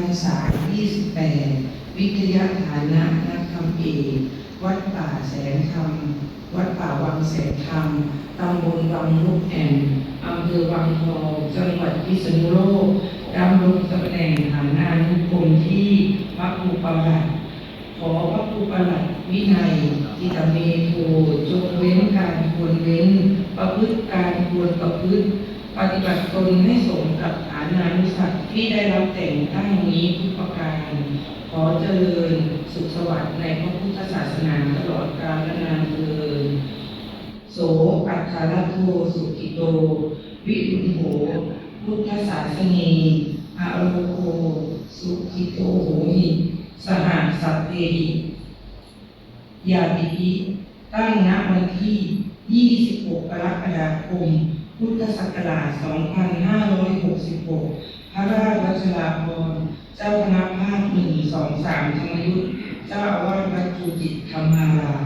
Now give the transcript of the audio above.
รรษา 28 วิทยาฐานะนักธรรมเอกวัดป่าแสนธรรมวัดป่าวังแสนธรรมตำบลวังลูกแอ่นอำเภอวังทองจังหวัดพิษณุโลกดำรงตำแหน่งฐานานุกรมที่พระครูประหลัดขอพระครูประหลัดวินัยจิตเมโทจงเว้นการควรเว้น ประพฤติการควรประพฤติ ปฏิบัติตนให้สมกับฐานานุสัตว์ที่ได้รับแต่งตั้งนี้ทุกประการ ขอเจริญสุขสวัสดิ์ในพระพุทธศาสนาตลอดกาลนานเทินโสอัคคารโทสุกิโต วิรุโหพุทธศาสนีอาโรโคสุขิโตโหหิสหสัพเพหิยาติปิตั้งณวันที่ 26 กรกฎาคม พุทธศักราช 2566 พระราชวัชราภรณ์เจ้าคณะภาคหนึ่งสองสามธรรมยุทธ เจ้าอาวาสวัดจูจิตธรรมาราม